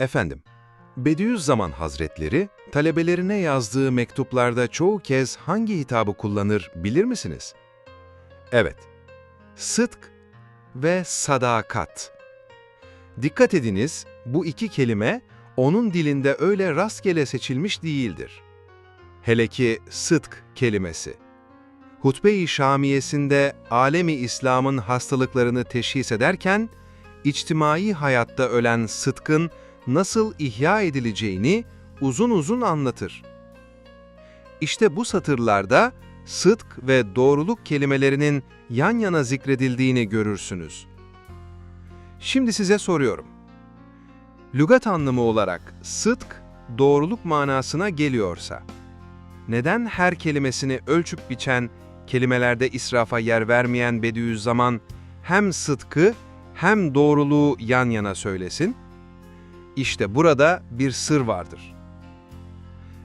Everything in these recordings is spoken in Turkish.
Efendim, Bediüzzaman Hazretleri, talebelerine yazdığı mektuplarda çoğu kez hangi hitabı kullanır bilir misiniz? Evet, sıdk ve sadakat. Dikkat ediniz, bu iki kelime onun dilinde öyle rastgele seçilmiş değildir. Hele ki sıdk kelimesi. Hutbe-i Şamiyesinde alemi İslam'ın hastalıklarını teşhis ederken, içtimai hayatta ölen sıdkın nasıl ihya edileceğini uzun uzun anlatır. İşte bu satırlarda sıdk ve doğruluk kelimelerinin yan yana zikredildiğini görürsünüz. Şimdi size soruyorum. Lügat anlamı olarak sıdk, doğruluk manasına geliyorsa, neden her kelimesini ölçüp biçen, kelimelerde israfa yer vermeyen Bediüzzaman hem sıdkı hem doğruluğu yan yana söylesin? İşte burada bir sır vardır.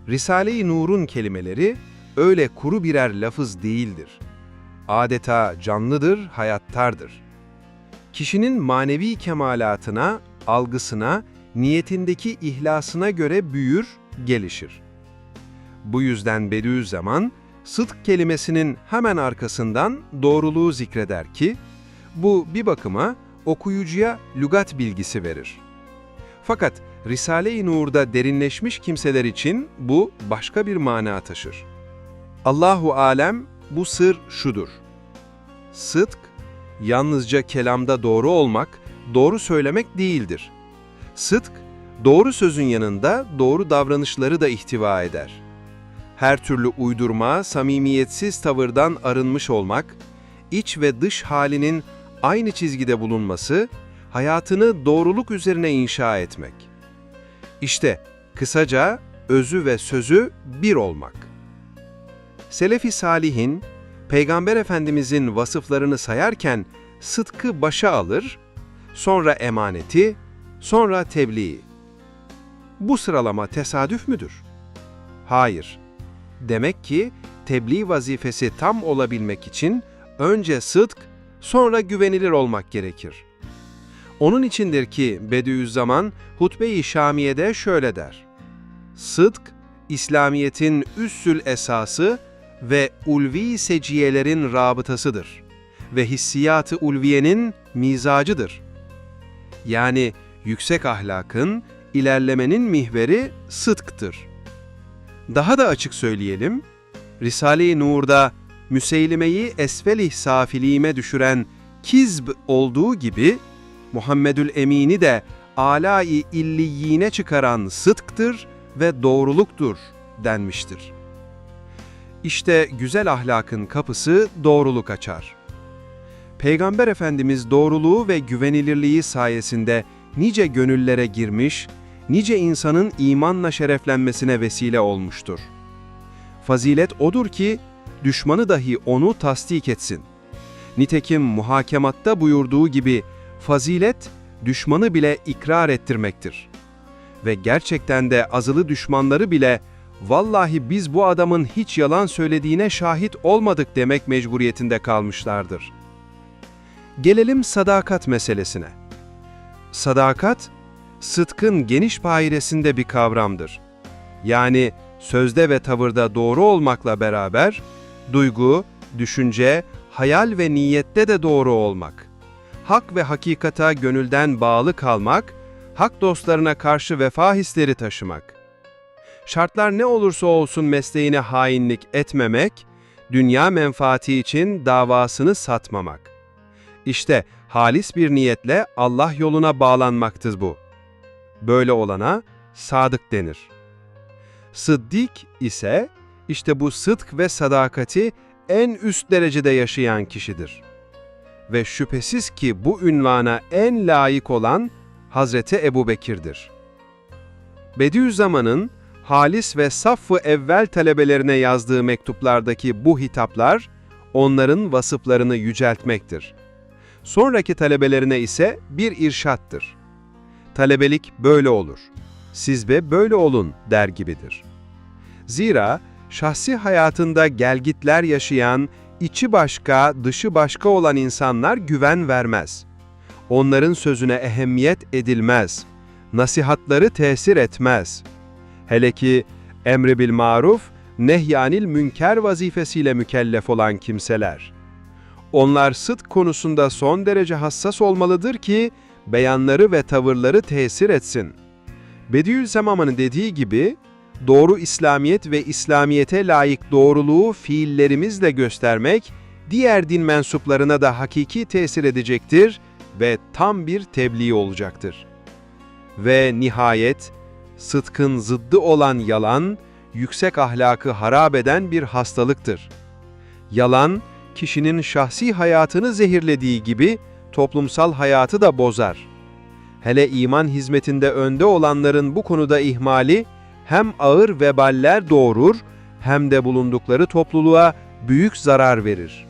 Risale-i Nur'un kelimeleri öyle kuru birer lafız değildir. Adeta canlıdır, hayattardır. Kişinin manevi kemalatına, algısına, niyetindeki ihlasına göre büyür, gelişir. Bu yüzden Bediüzzaman, sıdk kelimesinin hemen arkasından doğruluğu zikreder ki, bu bir bakıma okuyucuya lügat bilgisi verir. Fakat Risale-i Nur'da derinleşmiş kimseler için bu başka bir mana taşır. Allahu alem bu sır şudur. Sıdk, yalnızca kelamda doğru olmak, doğru söylemek değildir. Sıdk, doğru sözün yanında doğru davranışları da ihtiva eder. Her türlü uydurma, samimiyetsiz tavırdan arınmış olmak, iç ve dış halinin aynı çizgide bulunması, hayatını doğruluk üzerine inşa etmek. İşte kısaca özü ve sözü bir olmak. Selefi Salih'in, Peygamber Efendimizin vasıflarını sayarken sıdkı başa alır, sonra emaneti, sonra tebliği. Bu sıralama tesadüf müdür? Hayır. Demek ki tebliğ vazifesi tam olabilmek için önce sıdk, sonra güvenilir olmak gerekir. Onun içindir ki Bediüzzaman Hutbe-i Şamiye'de şöyle der. Sıdk, İslamiyet'in üssül esası ve ulvi seciyelerin rabıtasıdır ve hissiyatı ulviyenin mizacıdır. Yani yüksek ahlakın, ilerlemenin mihveri sıdktır. Daha da açık söyleyelim, Risale-i Nur'da Müseylime'yi esfelih safiliğime düşüren kizb olduğu gibi, Muhammedül Emin'i de alâ-i illiyine çıkaran sıdktır ve doğruluktur denmiştir. İşte güzel ahlakın kapısı doğruluk açar. Peygamber Efendimiz doğruluğu ve güvenilirliği sayesinde nice gönüllere girmiş, nice insanın imanla şereflenmesine vesile olmuştur. Fazilet odur ki, düşmanı dahi onu tasdik etsin. Nitekim muhakematta buyurduğu gibi, fazilet, düşmanı bile ikrar ettirmektir. Ve gerçekten de azılı düşmanları bile, vallahi biz bu adamın hiç yalan söylediğine şahit olmadık demek mecburiyetinde kalmışlardır. Gelelim sadakat meselesine. Sadakat, sıdkın geniş pairesinde bir kavramdır. Yani sözde ve tavırda doğru olmakla beraber, duygu, düşünce, hayal ve niyette de doğru olmak. Hak ve hakikata gönülden bağlı kalmak, hak dostlarına karşı vefa hisleri taşımak. Şartlar ne olursa olsun mesleğine hainlik etmemek, dünya menfaati için davasını satmamak. İşte halis bir niyetle Allah yoluna bağlanmaktır bu. Böyle olana sadık denir. Sıddik ise işte bu sıdk ve sadakati en üst derecede yaşayan kişidir. Ve şüphesiz ki bu ünvana en layık olan Hazreti Ebu Bekir'dir. Bediüzzaman'ın halis ve saffı evvel talebelerine yazdığı mektuplardaki bu hitaplar, onların vasıflarını yüceltmektir. Sonraki talebelerine ise bir irşattır. Talebelik böyle olur, siz de böyle olun der gibidir. Zira şahsi hayatında gelgitler yaşayan, içi başka, dışı başka olan insanlar güven vermez. Onların sözüne ehemmiyet edilmez. nasihatları tesir etmez. Hele ki emri bil maruf, nehyanil münker vazifesiyle mükellef olan kimseler. Onlar sıdk konusunda son derece hassas olmalıdır ki beyanları ve tavırları tesir etsin. Bediüzzaman'ın dediği gibi, doğru İslamiyet ve İslamiyete layık doğruluğu fiillerimizle göstermek, diğer din mensuplarına da hakiki tesir edecektir ve tam bir tebliğ olacaktır. Ve nihayet, sıdkın zıddı olan yalan, yüksek ahlakı harap eden bir hastalıktır. Yalan, kişinin şahsi hayatını zehirlediği gibi toplumsal hayatı da bozar. Hele iman hizmetinde önde olanların bu konuda ihmali hem ağır veballer doğurur hem de bulundukları topluluğa büyük zarar verir.